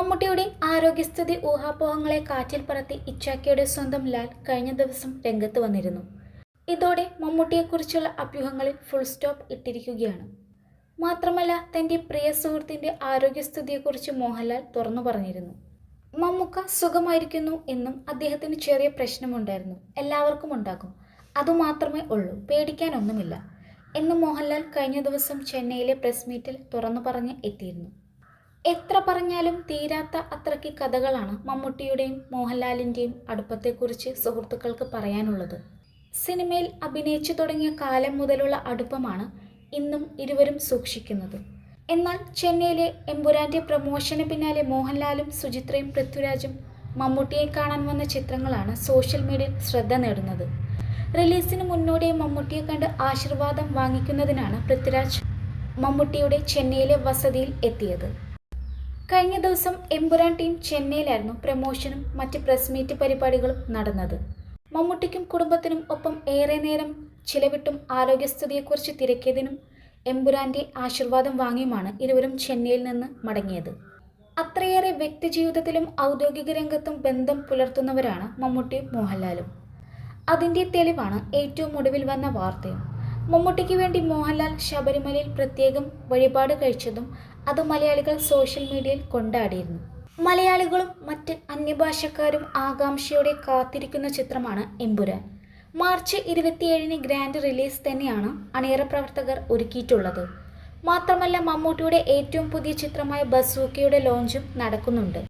മമ്മൂട്ടിയുടെ ആരോഗ്യസ്ഥിതി ഊഹാപോഹങ്ങളെ കാറ്റിൽ പറത്തി ഇച്ചാക്കിയുടെ സ്വന്തം ലാൽ കഴിഞ്ഞ ദിവസം രംഗത്ത് വന്നിരുന്നു. ഇതോടെ മമ്മൂട്ടിയെക്കുറിച്ചുള്ള അഭ്യൂഹങ്ങളിൽ ഫുൾ സ്റ്റോപ്പ് ഇട്ടിരിക്കുകയാണ്. മാത്രമല്ല തന്റെ പ്രിയ സുഹൃത്തിന്റെ ആരോഗ്യസ്ഥിതിയെക്കുറിച്ച് മോഹൻലാൽ തുറന്നു പറഞ്ഞിരുന്നു. മമ്മൂക്ക സുഖമായിരിക്കുന്നു എന്നും അദ്ദേഹത്തിന് ചെറിയ പ്രശ്നമുണ്ടായിരുന്നു. എല്ലാവർക്കും ഉണ്ടാകും. അതുമാത്രമേ ഉള്ളൂ. പേടിക്കാനൊന്നുമില്ല. എന്ന് മോഹൻലാൽ കഴിഞ്ഞ ദിവസം ചെന്നൈയിലെ പ്രസ് മീറ്റിൽ തുറന്നു പറഞ്ഞ് എത്തിയിരുന്നു. എത്ര പറഞ്ഞാലും തീരാത്ത അത്രയ്ക്ക് കഥകളാണ് മമ്മൂട്ടിയുടെയും മോഹൻലാലിന്റെയും അടുപ്പത്തെക്കുറിച്ച് സുഹൃത്തുക്കൾക്ക് പറയാനുള്ളത്. സിനിമയിൽ അഭിനയിച്ചു തുടങ്ങിയ കാലം മുതലുള്ള അടുപ്പമാണ് ഇന്നും ഇരുവരും സൂക്ഷിക്കുന്നത്. എന്നാൽ ചെന്നൈയിലെ എമ്പുരാന്റെ പ്രമോഷന് പിന്നാലെ മോഹൻലാലും സുചിത്രയും പൃഥ്വിരാജും മമ്മൂട്ടിയെ കാണാൻ വന്ന ചിത്രങ്ങളാണ് സോഷ്യൽ മീഡിയയിൽ ശ്രദ്ധ നേടുന്നത്. റിലീസിന് മുന്നോടിയെ മമ്മൂട്ടിയെ കണ്ട് ആശീർവാദം വാങ്ങിക്കുന്നതിനാണ് പൃഥ്വിരാജ് മമ്മൂട്ടിയുടെ ചെന്നൈയിലെ വസതിയിൽ എത്തിയത്. കഴിഞ്ഞ ദിവസം എമ്പുരാൻ ടീം ചെന്നൈയിലായിരുന്നു പ്രമോഷനും മറ്റ് പ്രസ് മീറ്റ് പരിപാടികളും നടന്നത്. മമ്മൂട്ടിക്കും കുടുംബത്തിനും ഒപ്പം ഏറെ നേരം ചിലവിട്ടും ആരോഗ്യസ്ഥിതിയെക്കുറിച്ച് തിരക്കിയതിനും എമ്പുരാന്റെ ആശീർവാദം വാങ്ങിയുമാണ് ഇരുവരും ചെന്നൈയിൽ നിന്ന് മടങ്ങിയത്. അത്രയേറെ വ്യക്തിജീവിതത്തിലും ഔദ്യോഗിക രംഗത്തും ബന്ധം പുലർത്തുന്നവരാണ് മമ്മൂട്ടിയും മോഹൻലാലും. അതിന്റെ തെളിവാണ് ഏറ്റവും ഒടുവിൽ വന്ന വാർത്തയും. മമ്മൂട്ടിക്ക് വേണ്ടി മോഹൻലാൽ ശബരിമലയിൽ പ്രത്യേകം വഴിപാട് കഴിച്ചതും അത് മലയാളികൾ സോഷ്യൽ മീഡിയയിൽ കൊണ്ടാടിയിരുന്നു. മലയാളികളും മറ്റ് അന്യഭാഷക്കാരും ആകാംക്ഷയോടെ കാത്തിരിക്കുന്ന ചിത്രമാണ് എമ്പുരാൻ. മാർച്ച് ഇരുപത്തിയേഴിന് ഗ്രാൻഡ് റിലീസ് തന്നെയാണ് അണിയറ പ്രവർത്തകർ ഒരുക്കിയിട്ടുള്ളത്. മാത്രമല്ല മമ്മൂട്ടിയുടെ ഏറ്റവും പുതിയ ചിത്രമായ ബസൂക്കയുടെ ലോഞ്ചും നടക്കുന്നുണ്ട്.